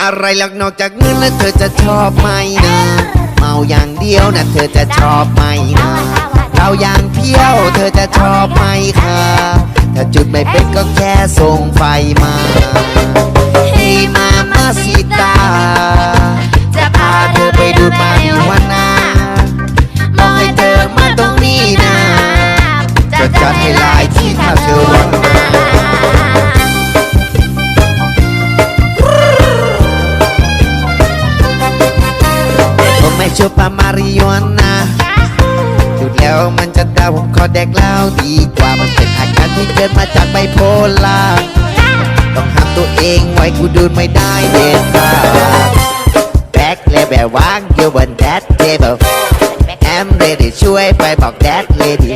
อะไรหรอกนอกจากเงินแล้วเธอจะชอบไหมนะ เมาอย่างเดียวนะเธอจะชอบไหมนะเราอย่างเที่ยวเธอจะชอบไหมคะ ถ้าจุดไม่เป็นก็แค่ส่งไฟมา ชุบปามาริโอนาดูดแล้วมันจะดาวผมขอแดกเหล้าดีกว่ามันเป็นอาการที่เกิดมาจากไบโพล่าต้องห้ามตัวเองไว้กูดูไม่ได้เด็ดขาดแบ็คเลเบลวางอยู่บนแดดเทเบิลแอมเรดี้ช่วยไปบอกแดดเลดี้